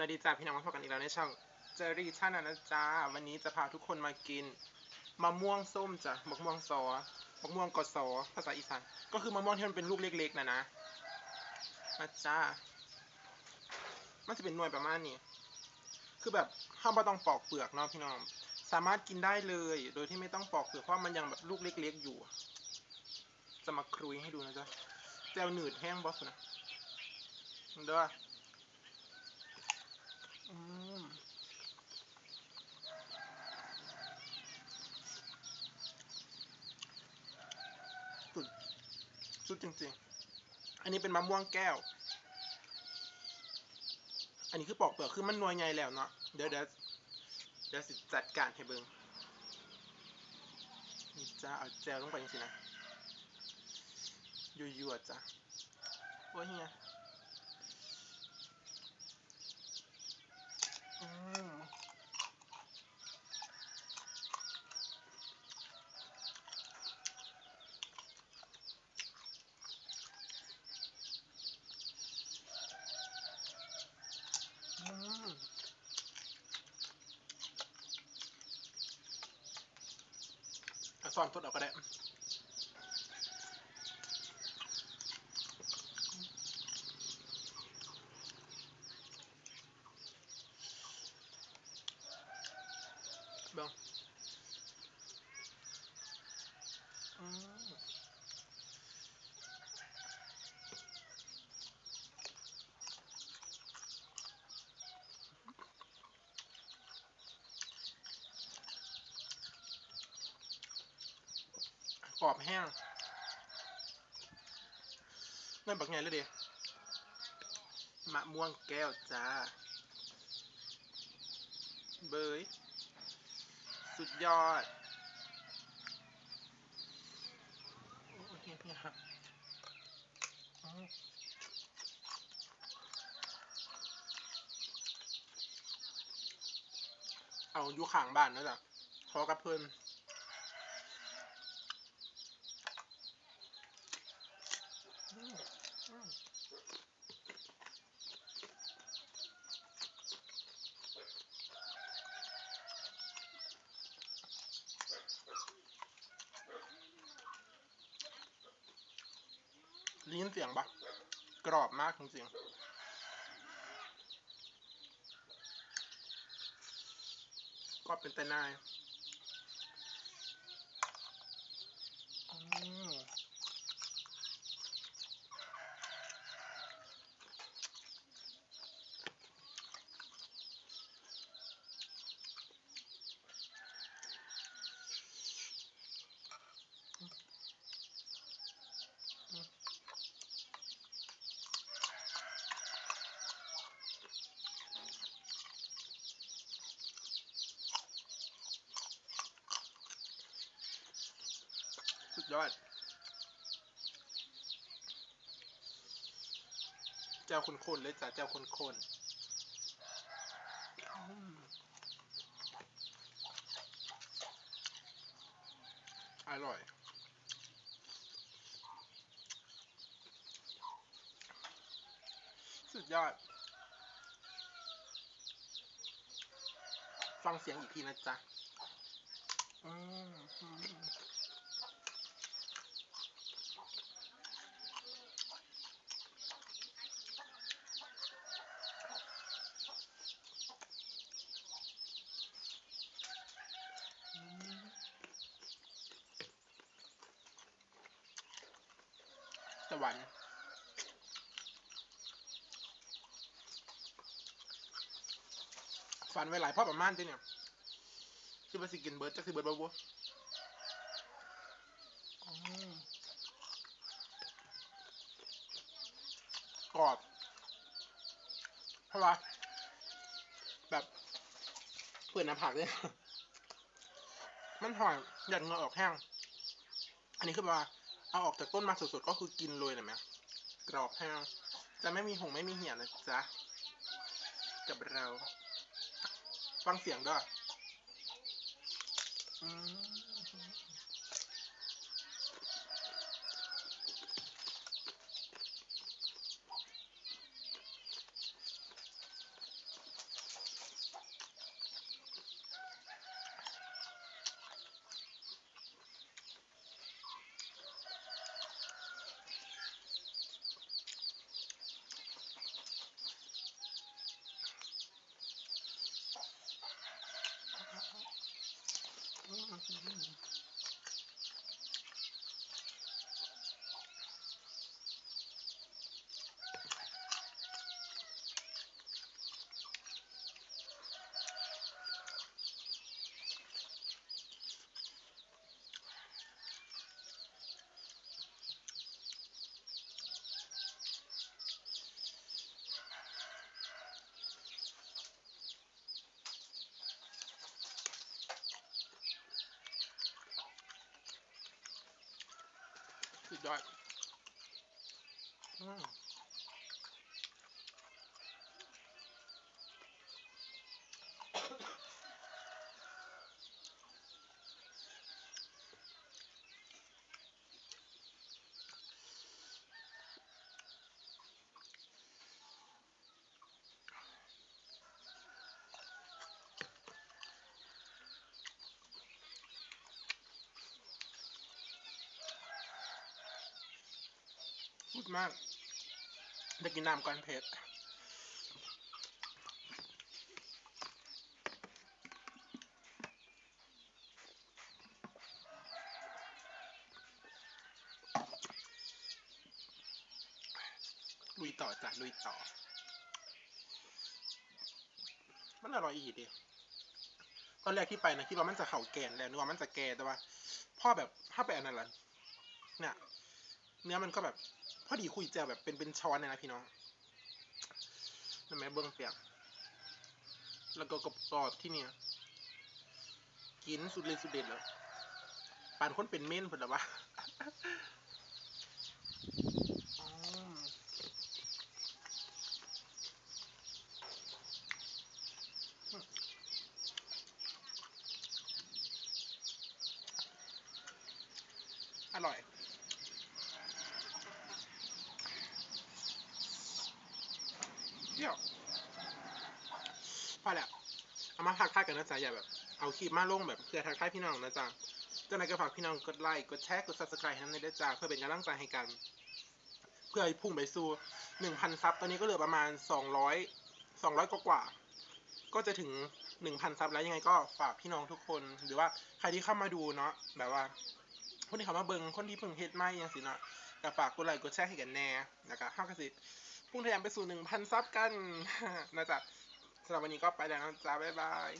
วัสดีจ้าพี่น้องมาพบกันอีกแล้วในช่องเจอรี่ชาแนลนะจ้าวันนี้จะพาทุกคนมากินมะม่วงส้มจ้ะมะม่วงซอมะม่วงกอซอภาษาอีสานก็คือมะม่วงที่มันเป็นลูกเล็กๆนะนะมาจ้ามันจะเป็นหน่วยประมาณนี้คือแบบห้ามไม่ต้องปอกเปลือกเนาะพี่น้อง สามารถกินได้เลย โดยที่ไม่ต้องปอกเปลือกเพราะมันยังแบบลูกเล็ก ๆ อยู่ จะมาครุยให้ดูนะจ๊ะแจวหนืดแห้งบอสนะเด้ออืมสุด สุดจริง ๆ อันนี้เป็นมะม่วงแก้ว อันนี้คือปอกเปลือกคือมันนวยไงแล้วเนาะ เดี๋ยวเดี๋ยวเดี๋ยวสิจัดการให้เบิงนี่จ้าเอาแจวลงไปจริงๆนะยั่วๆจ้ะโอ้ยเฮียอืมอืม เอาซ่อนทดเอาก็ได้ เบิ่งอืมกร อบแห้งนั่นบักไงเลยดิมะม่วงแก้วจ้า เบย สุดยอดโอ้ยเนี่ครับอืมเอาอยู่ข้างบ้านนั่นแหละพอกับเพิ่อนอืมอืม ได้ยินเสียงปะกรอบมากจริงๆก็เป็นแต่นายอืม ยอด เจ้าคุณคนเลยจ้ะเจ้าคนๆอืมอร่อย สุดยอด ฟังเสียงอีกทีนะจ๊ะ อืม วรรค์ฝันไว้หลายพ่อประมาณจ้ะเนี่ยคือมาสิกินเบิร์ดจักสิเบิร์ดบ่บัวกรอบเพราะว่าแบบเปิดหน้าผากเลยมันหอยหยัดเงาออกแห้ง อันนี้คือว่า เอาออกจากต้นมาสดๆก็คือกินเลยเลยไหมกรอบแห้งจะไม่มีหงไม่มีเหี่ยนะจ๊ะกับเรา ฟังเสียงด้วยอืม Yeah. ดย พูดมากได้กินน้ำก่อนเผ็ดลุยต่อจ้ะลุยต่อ มันอร่อยอีกดิตอนแรกที่ไปนะคิดว่ามันจะเข่าแกนแล้วนึกว่ามันจะแก่แต่ว่าพ่อแบบถ้าไปอันนั้นละเนี่ย เนื้อมันก็แบบพอดีคุยเจอแบบเป็นเป็นช้อนเลยนะพี่น้องนั่นไหมเบิ้องเปียกแล้วก็กรอบกรอบที่เนี่ย กินสุดเลยสุดเด็ดเลยปานคนเป็นเม่นเพิ่นหรอวะอร่อย เที่ยวพอแล้วเอามาทักทายกันนะจ๊ะอย่าแบบ เอาคลิปมาลงแบบเพื่อทักทายพี่น้องนะจ๊ะจากนั้นก็ฝากพี่น้องกดไลค์กดแชร์กด subscribe ให้ในด้วยจ้าเพื่อเป็นกำลังใจให้กัน เพื่อให้พุ่งไปสู่หนึ่งพันซับตอนนี้ก็เหลือประมาณสองร้อยสองร้อยกว่าก็จะถึงหนึ่งพันซับแล้วยังไงก็ฝากพี่น้องทุกคน หรือว่าใครที่เข้ามาดูเนาะแบบว่าคนที่เขามาเบิงคนที่เพิ่งเฮ็ดไม่ยังสินาะก็ฝากกดไลค์กดแชร์ให้กันแน่นะครับห้ากระสิ พุ่งทะยานไปสู่หนึ่งพันซับกันนะจ๊ะสำหรับวันนี้ก็ไปแล้วนะจ๊ะบ๊ายบาย